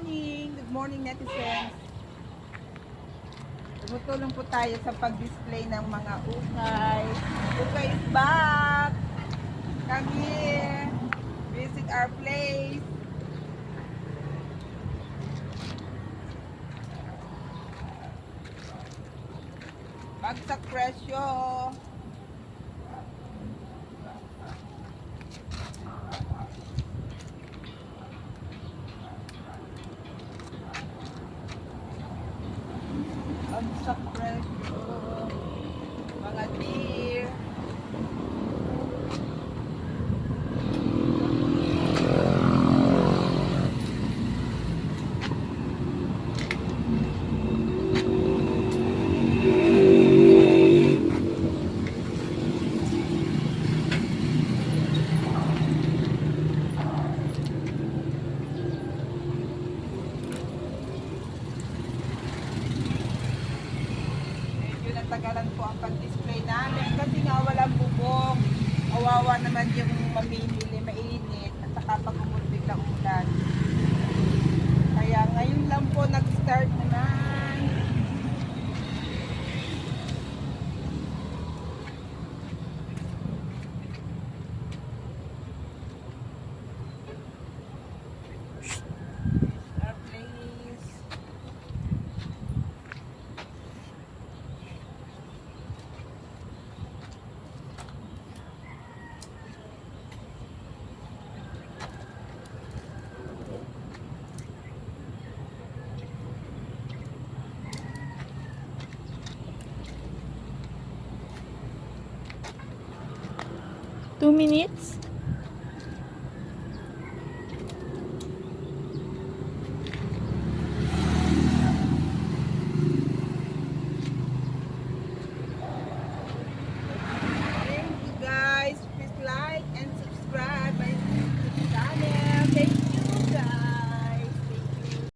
morning! Good morning, netizens! Tumutulong po tayo sa pag-display ng mga ukay. Ukay is back! Come here! Visit our place! Bagsak presyo! Bagsak presyo! Mga deer! Medyo natagalan po ang pag-display namin kasi nga walang bubong. Kawawa naman yung mamimili, mainit at saka pag umulbig ng ulan. Two minutes?